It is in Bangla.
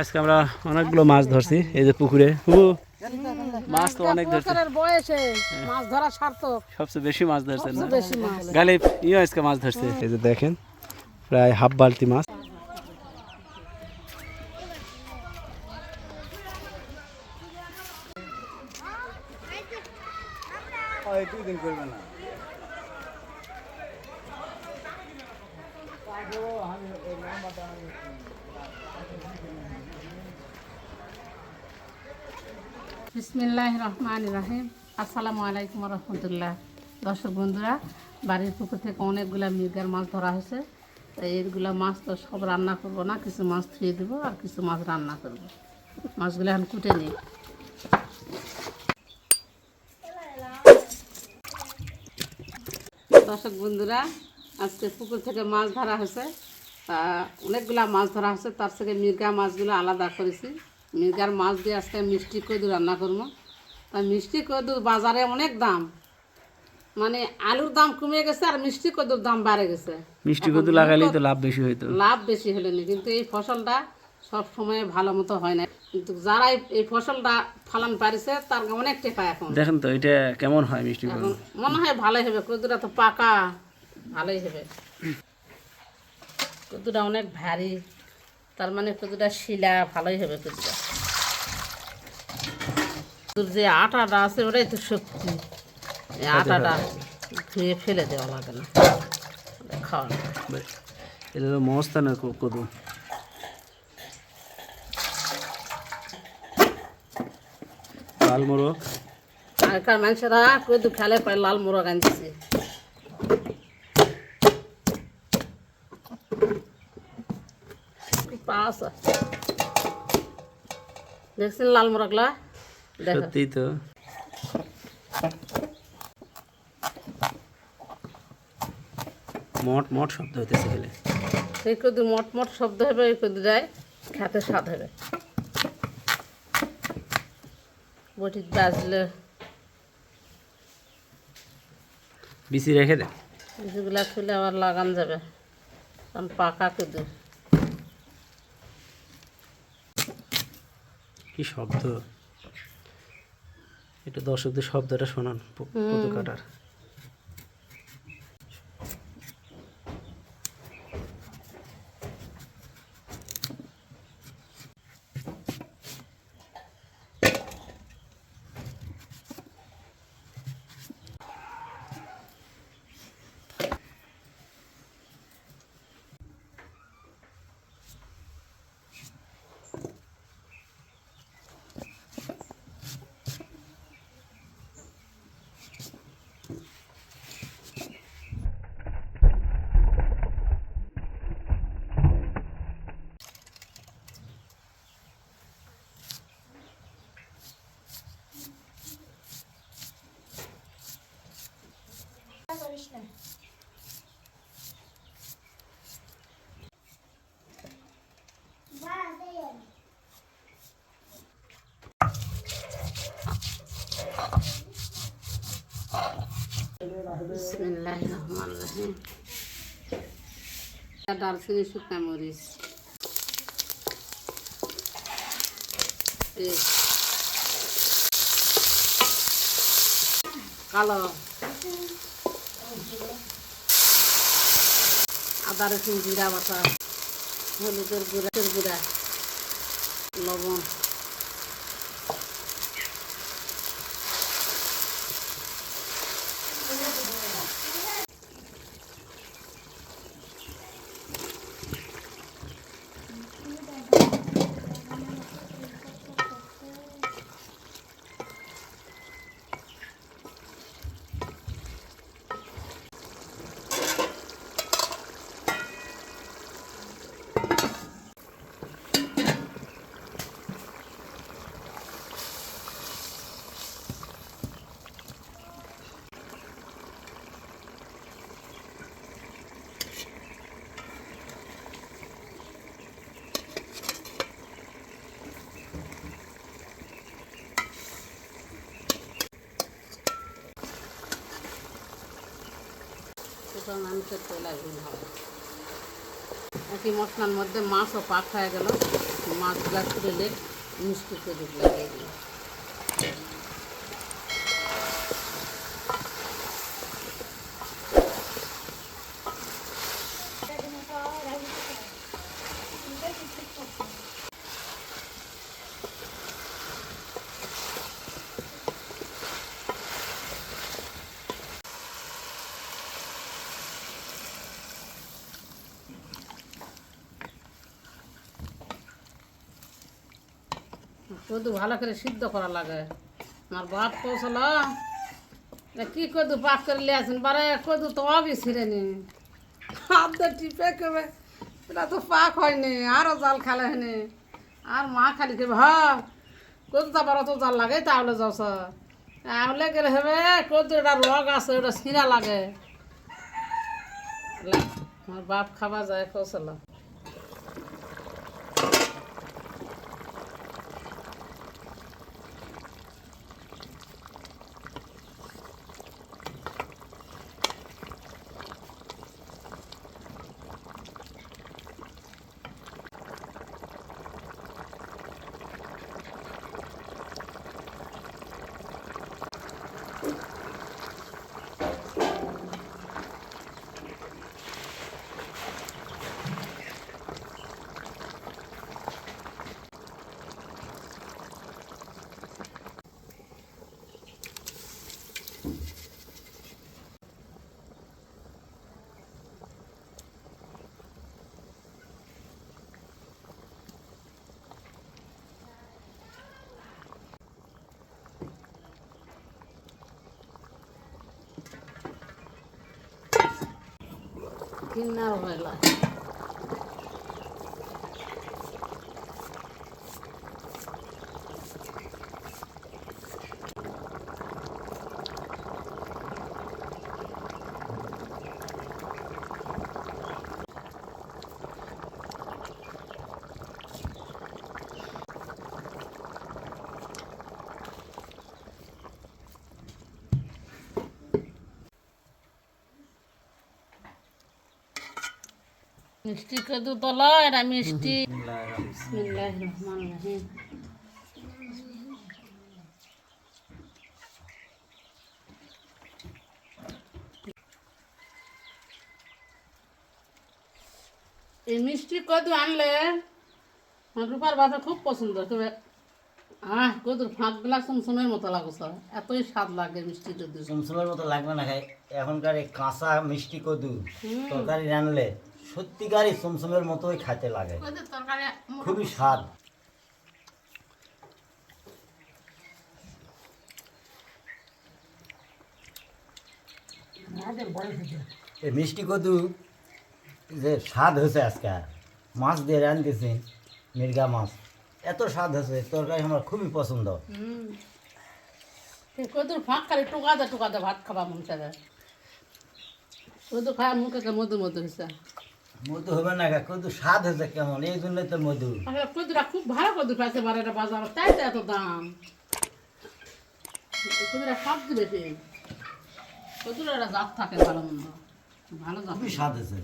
আজকে আমরা অনেকগুলো মাছ ধরছি এই যে পুকুরে। মাছ তো অনেক ধরছে। বয়সে মাছ ধরা সার্থক। সবচেয়ে বেশি মাছ ধরছেন না? মাছ। গালিব ইও আজকে মাছ ধরছে। এই যে দেখেন প্রায় হাফ বালতি মাছ। বিসমিল্লাহ রহমান রাহিম। আসসালামু আলাইকুম রহমতুল্লাহ। দর্শক বন্ধুরা, বাড়ির পুকুর থেকে অনেকগুলা মির্গার মাছ ধরা হয়েছে। তাই এইগুলা মাছ তো সব রান্না করব না, কিছু মাছ ধুয়ে দেবো আর কিছু মাছ রান্না করব। মাছগুলো এখন কুটে নিই। দর্শক বন্ধুরা, আজকে পুকুর থেকে মাছ ধরা হয়েছে। তা অনেকগুলা মাছ ধরা হয়েছে, তার থেকে মির্গা মাছগুলো আলাদা করেছি। মির্গার মাছ দিয়ে আজকে মিষ্টি কদু রান্না করব। তা মিষ্টি কদু বাজারে অনেক দাম। মানে আলুর দাম কমে গেছে আর মিষ্টি কদুর দাম বাড়ে গেছে। মিষ্টি কদু লাগালেই তো লাভ বেশি হইতো। লাভ বেশি হলে না কিন্তু এই ফসলটা সব সময় ভালো মতো হয় না। কিন্তু যারা এই- ফসলটা ফলন পারিছে তার অনেক টেকা এখন। দেখেন তো এটা কেমন হয় মিষ্টি কদু? মনে হয় ভালোই হবে কদুটা তো পাকা ভালোই হবে। কদুটা অনেক ভারী। তার মানে কদুটা শিলা ভালোই হবে কদুটা কদুর যে আটাটা আছে ওটাই তো শক্তি এই আটাটা ধুয়ে ফেলে দেওয়া লাগে না। খাওয়া। এটা তো মস্তানের কদু। লাল মোরগ। আগেকার মানুষেরা কদু খেলে পায় লাল মোরগ আনতেছে পাস দেখছেন লাল মোরগলা? সত্যি তো। মট মট শব্দ হইতেছে গেলে সেই কদু মট মট শব্দ হবে ওই কদু যায় খেতে স্বাদ হবে বটি বাজলে। বিচি রেখে দেন যেগুলা খুলে আবার লাগান যাবে। কারণ পাকা কদু কি শব্দ? এটা দর্শকদের শব্দটা শোনান প- কাটার রহমান রহিম দারচিনি শুকনা মরিচ কালো আদা রসুন জিরা বাটা হলুদের গুঁড়া গুঁড়া লবণ। আমি তো তেল একদিন হবে। একই মশলার মধ্যে মাছও পাক হয়ে গেল। মাছগুলা তুলে মিষ্টি কদুর লাগিয়ে দিই কদু ভালো করে সিদ্ধ করা লাগে। আমার বাপ কৌশল কি কদু পাক করে লিয়ে আসেন? বারে কদু তো অবি ছিঁড়েনি হাত দিয়ে টিপে কেবে, এটা তো পাক হয়নি আরও জাল খালে হয়নি। আর মা খালি কেবে, হ, কদু তো আবার অত জাল লাগে, তাহলে যাস তাহলে গেলে হবে, কদু এটা রগ আছে, ওটা ছিঁড়া লাগে। আমার বাপ খাবা যায় কৌশল কিনার বেলা মিষ্টি কদু এটা মিষ্টি। এই মিষ্টি কদু আনলে রূপার বাপে খুব পছন্দ তবে আহ কদুর ফাঁকগুলা সমসমের মতো লাগছে। এতই স্বাদ লাগে মিষ্টি কদু। চমচমের মতো লাগবে না খাই এখনকার এই কাঁচা মিষ্টি কদু তরকারি রানলে সত্যিকারই চমচমের মতোই খাইতে লাগে। খুবই স্বাদ। এই মিষ্টি কদু যে স্বাদ হয়েছে আজকে। মাছ দিয়ে রান্ধতেছি মির্গা মাছ। এত স্বাদ হয়েছে তরকারি আমার খুবই পছন্দ। হুম। এই কদুর ফাঁক খালি টুকাতে টুকাতে ভাত খাবা মন চাবে কদু খায় মুখে মধু মধু হয়েছে। মধু হবে না গা, কদু স্বাদ হয়েছে কেমন? এই জন্য তো মধু। কদুরা খুব ভালো কদু পাইছে বারে এটা বাজার তাই তো এত দাম। কদুরা সব দিবে কদুরা জাত থাকে ভালো মন্দ ভালো জাত। স্বাদ হয়েছে।